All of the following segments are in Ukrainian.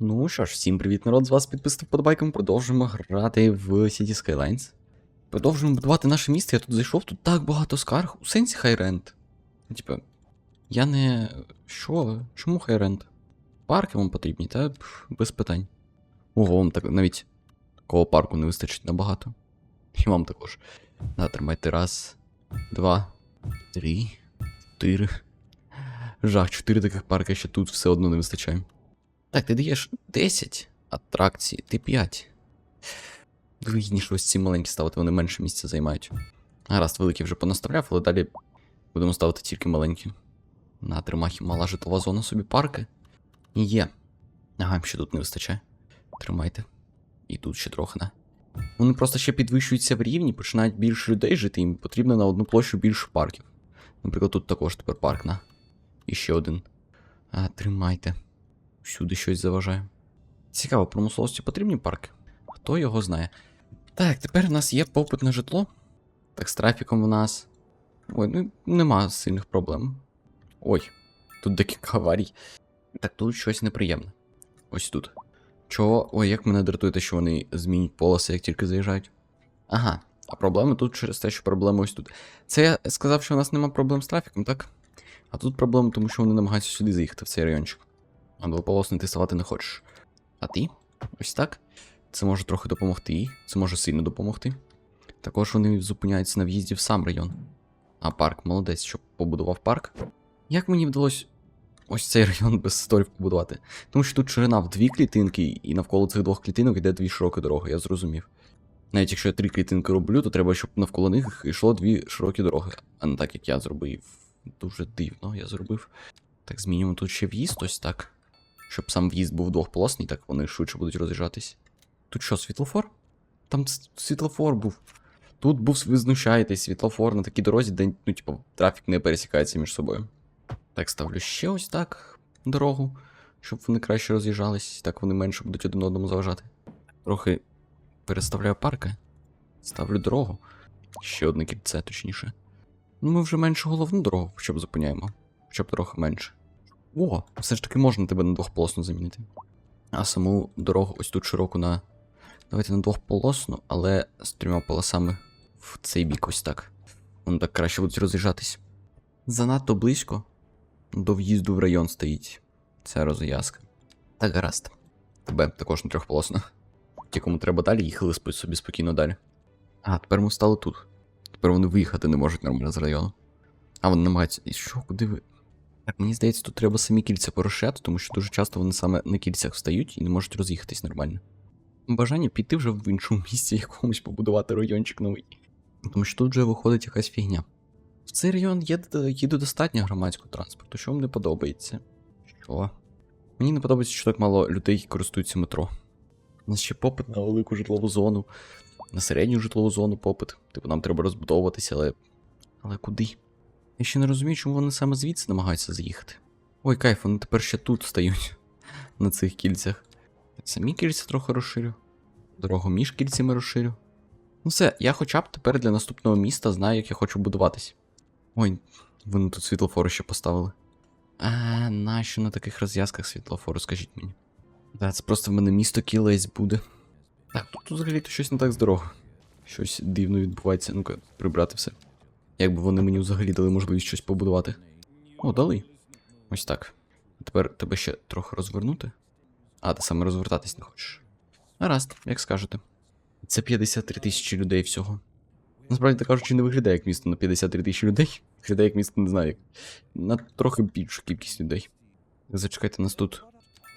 Ну що ж, всім привіт, народ, з вас підписав вподобайком. Продовжуємо грати в City Skylines. Продовжуємо будувати наше місто. Я тут зайшов, тут так багато скарг. У сенсі хайренд. Типа, я не. Що? Чому хайренд? Парки вам потрібні, та без питань. Ого, вам так навіть такого парку не вистачить набагато. І вам також. Да, тримайте раз, два, три, чотири. Жах, чотири таких парка ще тут все одно не вистачає. Так, ти даєш 10 атракцій, ти 5. Вигідніше ось ці маленькі ставити, вони менше місця займають. Гаразд, великі вже понаставляв, але далі будемо ставити тільки маленькі. На тримахі мала житлова зона собі парки. Є. Ага, ще тут не вистачає. Тримайте. І тут ще трохи на. Вони просто ще підвищуються в рівні, починають більше людей жити, їм потрібно на одну площу більше парків. Наприклад, тут також тепер парк на. І ще один. А, тримайте. Всюди щось заважає. Цікаво, промисловості потрібні парки? Хто його знає? Так, тепер у нас є попит на житло. Так, з трафіком у нас. Ой, ну нема сильних проблем. Ой, тут декілька аварій. Так, тут щось неприємне. Ось тут. Чого? Ой, як мене дратує те, що вони змінюють полоси, як тільки заїжджають. Ага, а проблеми тут через те, що проблеми ось тут. Це я сказав, що у нас нема проблем з трафіком, так? А тут проблема, тому що вони намагаються сюди заїхати, в цей райончик. А двополосний ти ставати не хочеш. А ти? Ось так. Це може трохи допомогти, їй, це може сильно допомогти. Також вони зупиняються на в'їзді в сам район. А парк, молодець, що побудував парк. Як мені вдалося ось цей район без сторів побудувати? Тому що тут ширина в дві клітинки, і навколо цих двох клітинок йде дві широкі дороги, я зрозумів. Навіть якщо я три клітинки роблю, то треба, щоб навколо них йшло дві широкі дороги, а не так, як я зробив. Дуже дивно, я зробив. Так, змінюємо тут ще в'їзд, ось так. Щоб сам в'їзд був двохполосний, так вони швидше будуть роз'їжджатись. Тут що, світлофор? Там світлофор був. Тут був, ви знущаєтесь, світлофор на такій дорозі, де, ну, типу, трафік не пересікається між собою. Так, ставлю ще ось так дорогу, щоб вони краще роз'їжджались, так вони менше будуть один одному заважати. Трохи переставляю парки, ставлю дорогу. Ще одне кільце, точніше. Ну, ми вже менше головну дорогу, хоча б зупиняємо. Хоча б трохи менше. О, все ж таки можна тебе на двохполосну замінити. А саму дорогу ось тут широку на. Давайте на двохполосну, але з трьома полосами в цей бік ось так. Воно так краще будуть роз'їжджатись. Занадто близько до в'їзду в район стоїть ця розв'язка. Так, гаразд. Тебе також на трьохполосно. Ті, кому треба далі, їхали собі спокійно далі. А, тепер ми стали тут. Тепер вони виїхати не можуть нормально з району. А вони намагаються. І що, куди ви? Мені здається, тут треба самі кільця порушати, тому що дуже часто вони саме на кільцях встають і не можуть роз'їхатись нормально. Бажання піти вже в іншому місці якомусь побудувати райончик новий. Тому що тут вже виходить якась фігня. В цей район їде достатньо громадського транспорту, що вам не подобається? Що? Мені не подобається, що так мало людей які користуються метро. У нас ще попит на велику житлову зону, на середню житлову зону попит. Типу, нам треба розбудовуватися, але. Але куди? Я ще не розумію, чому вони саме звідси намагаються заїхати. Ой, кайф, вони тепер ще тут стають на цих кільцях. Самі кільця трохи розширю. Дорогу між кільцями розширю. Ну все, я хоча б тепер для наступного міста знаю, як я хочу будуватись. Ой, вони тут світлофори ще поставили. А, нащо на таких розв'язках світлофору, скажіть мені. Да, це просто в мене місто кілець буде. Так, тут взагалі-то щось не так з дорогою. Щось дивно відбувається. Ну-ка, прибрати все. Якби вони мені взагалі дали можливість щось побудувати. О, дали. Ось так. Тепер тебе ще трохи розвернути. А, ти саме розвертатись не хочеш. Гаразд, як скажете. Це 53 тисячі людей всього. Насправді кажучи, не виглядає як місто на 53 тисячі людей. Виглядає як місто, не знаю, як. На трохи більшу кількість людей. Зачекайте, нас тут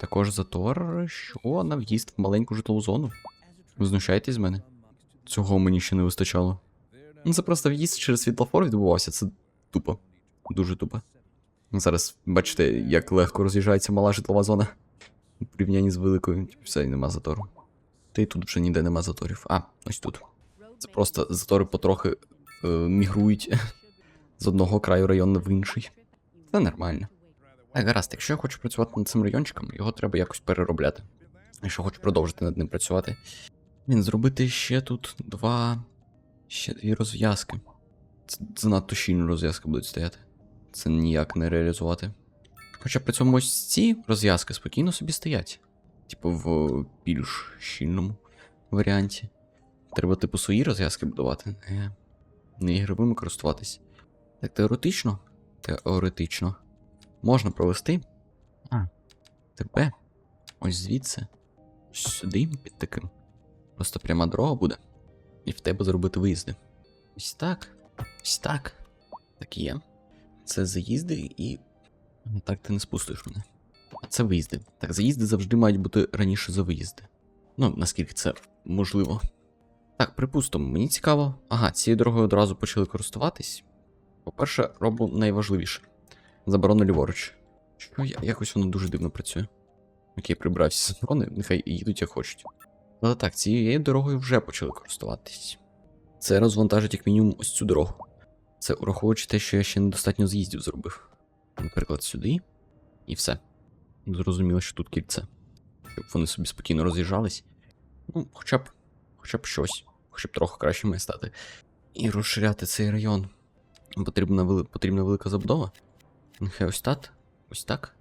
також затор, що на в'їзд в маленьку житлову зону. Ви знущаєтесь з мене? Цього мені ще не вистачало. Ну, це просто в'їзд через світлофор відбувався, це тупо. Дуже тупо. Зараз бачите, як легко роз'їжджається мала житлова зона. У порівнянні з великою, все, і нема затору. Та й тут вже ніде нема заторів. А, ось тут. Це просто затори потрохи е, мігрують з одного краю району в інший. Це нормально. Так, гаразд, якщо я хочу працювати над цим райончиком, його треба якось переробляти. Якщо хочу продовжити над ним працювати. Він зробити ще тут два. Ще дві розв'язки. Це занадто щільно розв'язки будуть стояти. Це ніяк не реалізувати. Хоча при цьому ось ці розв'язки спокійно собі стоять. Типу, в більш щільному варіанті. Треба, типу, свої розв'язки будувати, не, не ігровими користуватись. Так, теоретично. Теоретично. Можна провести. А. Тебе. Ось звідси. Сюди під таким. Просто пряма дорога буде. І в тебе зробити виїзди. Ось так. Ось так. Так є. Це заїзди і. Так ти не спустиш мене. А це виїзди. Так, заїзди завжди мають бути раніше за виїзди. Ну, наскільки це можливо. Так, припустимо, мені цікаво. Ага, цією дорогою одразу почали користуватись. По-перше, роблю найважливіше. Заборону ліворуч. Що якось воно дуже дивно працює. Окей, прибрався з заборони, нехай їдуть як хочуть. Але так, цією дорогою вже почали користуватись. Це розвантажить як мінімум ось цю дорогу. Це ураховуючи те, що я ще недостатньо з'їздів зробив. Наприклад, сюди. І все. Зрозуміло, що тут кільце. Щоб вони собі спокійно роз'їжджались. Ну, хоча б. Хоча б щось. Хоча б трохи краще має стати. І розширяти цей район. Потрібна, вели... Потрібна велика забудова. Нехай ось так. Ось так.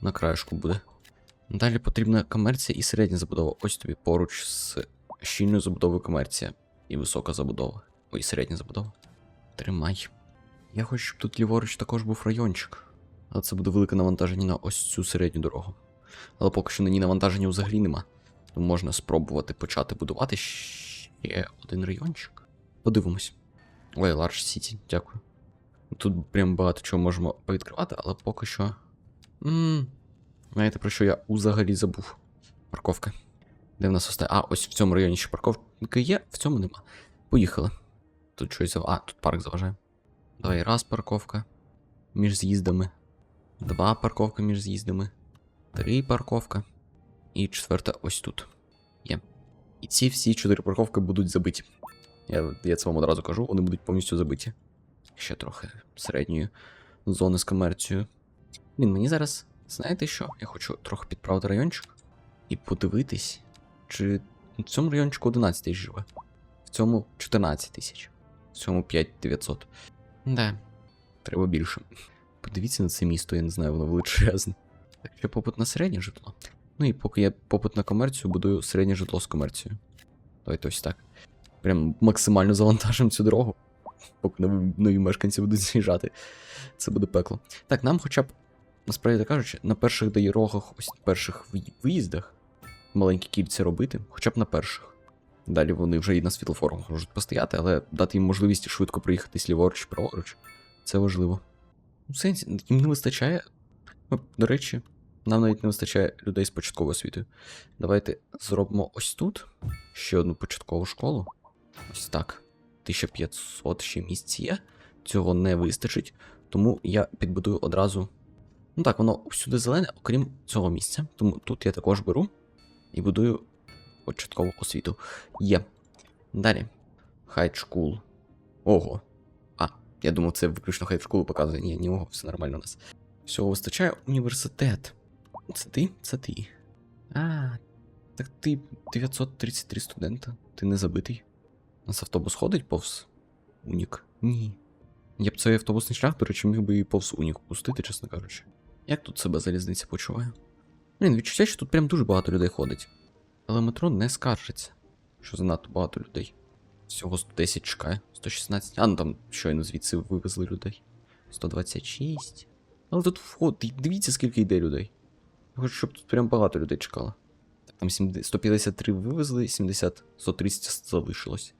На краєшку буде. Далі потрібна комерція і середня забудова. Ось тобі поруч з щільною забудовою комерція. І висока забудова. Ой, середня забудова. Тримай. Я хочу, щоб тут ліворуч також був райончик. Але це буде велике навантаження на ось цю середню дорогу. Але поки що на ній навантаження взагалі нема. Тому можна спробувати почати будувати ще один райончик. Подивимось. Ой, Large City, дякую. Тут прям багато чого можемо повідкривати, але поки що. Ммм. Знаєте, про що я взагалі забув? Парковка. Де в нас остає? А, ось в цьому районі ще парковка є, в цьому нема. Поїхали. Тут щось зав... А, тут парк заважає. Давай раз парковка між з'їздами. Два парковка між з'їздами. Три парковка. І четверта ось тут. Є. І ці всі чотири парковки будуть забиті. Я, я це вам одразу кажу, вони будуть повністю забиті. Ще трохи середньої зони з комерцією. Блін, мені зараз, знаєте що? Я хочу трохи підправити райончик і подивитись, чи в цьому райончику 11 тисяч живе. В цьому 14 тисяч. В цьому 5900. Да, треба більше. Подивіться на це місто, я не знаю, воно величезне. Так що попит на середнє житло. Ну і поки є попит на комерцію, будую середнє житло з комерцією. Давайте ось так. Прям максимально завантажимо цю дорогу. Поки нові, нові мешканці будуть з'їжджати. Це буде пекло. Так, нам хоча б, насправді кажучи, на перших дорогах, ось на перших виїздах маленькі кільця робити, хоча б на перших. Далі вони вже і на світлофорах можуть постояти, але дати їм можливість швидко проїхати ліворуч, праворуч. Це важливо. У сенсі, їм не вистачає. Ну, до речі, нам навіть не вистачає людей з початковою освітою. Давайте зробимо ось тут ще одну початкову школу. Ось так. 1500 ще місць є. Цього не вистачить. Тому я підбудую одразу. Ну так, воно всюди зелене, окрім цього місця. Тому тут я також беру і будую початкову освіту. Є. Далі. Хайт-шкул. Ого. А, я думав, це виключно хайт-школу показує. Ні, ні, ого, все нормально у нас. Всього вистачає університет. Це ти? Це ти. А, так ти 933 студента. Ти не забитий. У нас автобус ходить повз Унік? Ні. Я б цей автобусний шлях, до речі, міг би і повз Унік пустити, чесно кажучи. Як тут себе залізниця почуває? Блін, відчуття, що тут прям дуже багато людей ходить. Але метро не скаржиться, що занадто багато людей. Всього 110 чекає, 116. А, ну там щойно звідси вивезли людей. 126. Але тут вход, дивіться, скільки йде людей. Я хочу, щоб тут прям багато людей чекало. Так, там 153 вивезли, 70, 130 залишилось.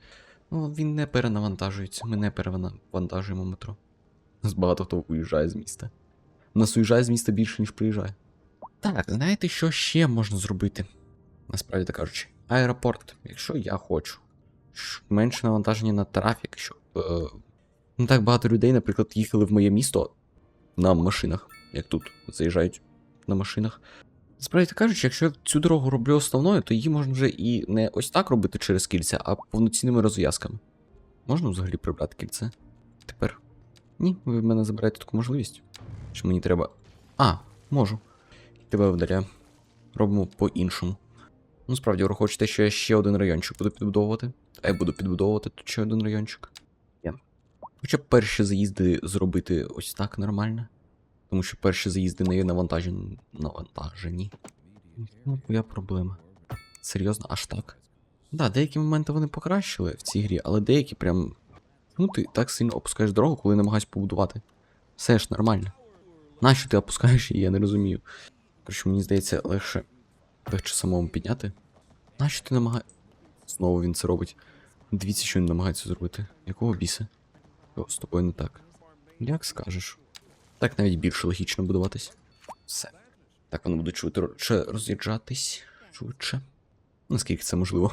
Ну, він не перенавантажується, ми не перевантажуємо метро. У нас багато хто уїжджає з міста. У нас уїжджає з міста більше, ніж приїжджає. Так, знаєте, що ще можна зробити? Насправді так кажучи, аеропорт, якщо я хочу. Менше навантаження на трафік, щоб е, не так багато людей, наприклад, їхали в моє місто на машинах, як тут заїжджають на машинах. Насправді так кажучи, якщо я цю дорогу роблю основною, то її можна вже і не ось так робити через кільця, а повноцінними розв'язками. Можна взагалі прибрати кільце? Тепер. Ні, ви в мене забираєте таку можливість. Що мені треба. А, можу. Тебе вдаляю. Робимо по-іншому. Ну, справді, враховуючи те, що я ще один райончик буду підбудовувати. А я буду підбудовувати тут ще один райончик. Є. Хоча б перші заїзди зробити ось так нормально. Тому що перші заїзди не є навантажені. навантажені. Ну, я проблема. Серйозно, аж так. Да, деякі моменти вони покращили в цій грі, але деякі прям. Ну, ти так сильно опускаєш дорогу, коли намагаєшся побудувати. Все ж нормально. Нащо ти опускаєш її, я не розумію. Коротше, мені здається, легше легше самому підняти. Нащо ти намагаєшся. Знову він це робить. Дивіться, що він намагається зробити. Якого біса? О, з тобою не так. Як скажеш. Так навіть більше логічно будуватись. Все. Так воно буде швидше роз'їжджатись. Швидше. Наскільки це можливо.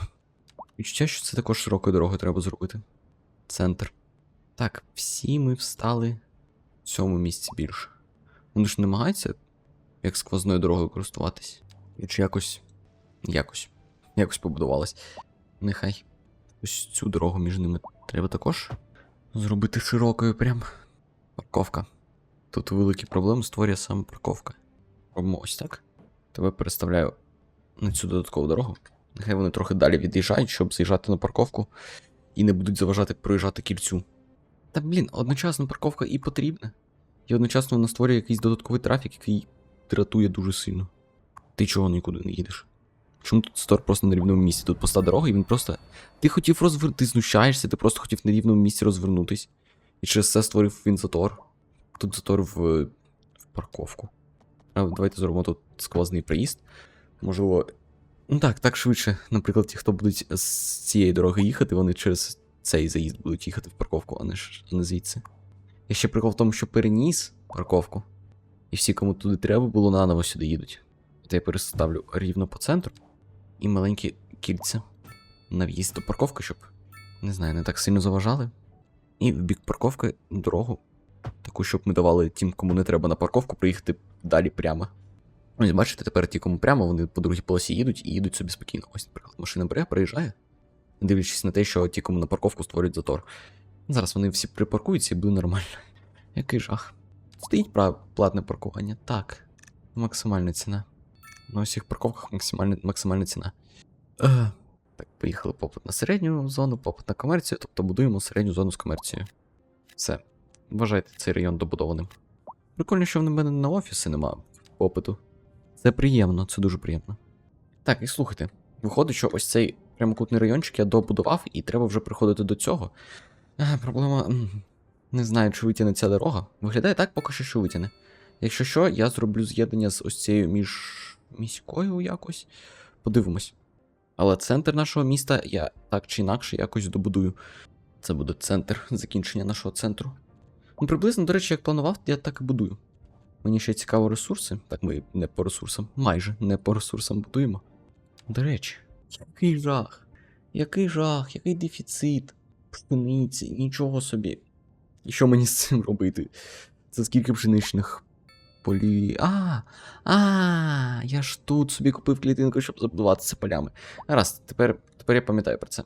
Відчуття, що це також широкою дорогою треба зробити. Центр. Так, всі ми встали в цьому місці більше. Вони ж намагаються як сквозною дорогою користуватись. І чи якось. Якось. Якось побудувалось. Нехай. Ось цю дорогу між ними треба також зробити широкою прям. Парковка. Тут великі проблеми створює саме парковка. Робимо ось так. Тебе переставляю на цю додаткову дорогу. Нехай вони трохи далі від'їжджають, щоб заїжджати на парковку і не будуть заважати проїжджати кільцю. Та блін, одночасно парковка і потрібна. І одночасно вона створює якийсь додатковий трафік, який дратує дуже сильно. Ти чого нікуди не їдеш? Чому тут стор просто на рівному місці? Тут поста дорога, і він просто. Ти хотів розвер... Ти знущаєшся, ти просто хотів на рівному місці розвернутись. І через це створив він затор. Тут затор в, в парковку. А, давайте зробимо тут сквозний проїзд. Можливо. Ну так, так швидше. Наприклад, ті, хто будуть з цієї дороги їхати, вони через цей заїзд будуть їхати в парковку, а не, а не звідси. І ще прикол в тому, що переніс парковку. І всі, кому туди треба було, наново сюди їдуть. Та я переставлю рівно по центру. І маленькі кільця на в'їзд до парковки, щоб, не знаю, не так сильно заважали. І в бік парковки дорогу. Таку, щоб ми давали тим, кому не треба на парковку, приїхати далі прямо. Ось бачите, тепер ті, кому прямо, вони по другій полосі їдуть і їдуть собі спокійно. Ось, наприклад, машина бере, приїжджає, дивлячись на те, що ті, кому на парковку створюють затор. Зараз вони всі припаркуються і буде нормально. Який жах. Стоїть платне паркування. Так. Максимальна ціна. На усіх парковках максимальна, максимальна ціна. Е, так, поїхали попит на середню зону, попит на комерцію, тобто будуємо середню зону з комерцією. Все. Вважайте цей район добудованим. Прикольно, що в мене на офіси нема попиту. Це приємно, це дуже приємно. Так, і слухайте, виходить, що ось цей прямокутний райончик я добудував, і треба вже приходити до цього. А, проблема. Не знаю, чи витягне ця дорога. Виглядає так, поки що, що витягне. Якщо що, я зроблю з'єднання з ось цією між міською якось. Подивимось. Але центр нашого міста я так чи інакше якось добудую. Це буде центр закінчення нашого центру. Ну, приблизно, до речі, як планував, я так і будую. Мені ще цікаво ресурси. Так, ми не по ресурсам, майже не по ресурсам будуємо. До речі, який жах. Який жах, який дефіцит. Пшениці, нічого собі. І що мені з цим робити? Це скільки пшеничних полі. А, а, я ж тут собі купив клітинку, щоб забудуватися полями. Раз, тепер, тепер я пам'ятаю про це.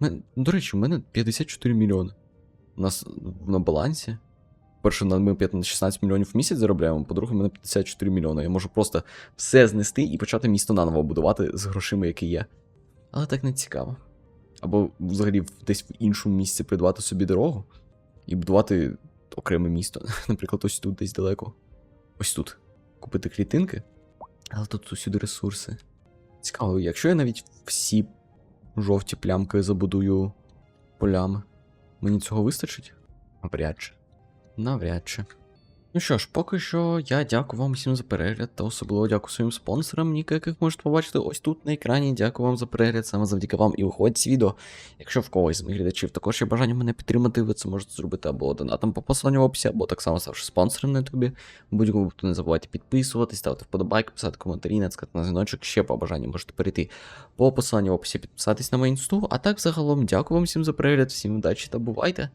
Мен, до речі, у мене 54 мільйони. У нас на балансі. Перше, ми 15 16 мільйонів в місяць заробляємо, по-друге, у мене 54 мільйони. Я можу просто все знести і почати місто наново будувати з грошима, які є. Але так не цікаво. Або взагалі десь в іншому місці придбати собі дорогу і будувати окреме місто. Наприклад, ось тут десь далеко. Ось тут. Купити клітинки. Але тут усюди ресурси. Цікаво, якщо я навіть всі жовті плямки забудую полями, мені цього вистачить? Навряд чи. Навряд чи. Ну що ж, поки що я дякую вам всім за перегляд та особливо дякую своїм спонсорам, ніка яких можете побачити ось тут на екрані. Дякую вам за перегляд, саме завдяки вам і виходить ці відео. Якщо в когось з моїх глядачів також є бажання мене підтримати, ви це можете зробити або донатом по посиланню в описі, або так само ставши спонсором на ютубі. Будь-якому випадку не забувайте підписуватись, ставити вподобайки, писати коментарі, натискати на дзвіночок, ще по бажанню можете перейти по посиланню в описі, підписатись на мою інсту. А так загалом дякую вам всім за перегляд, всім удачі та бувайте!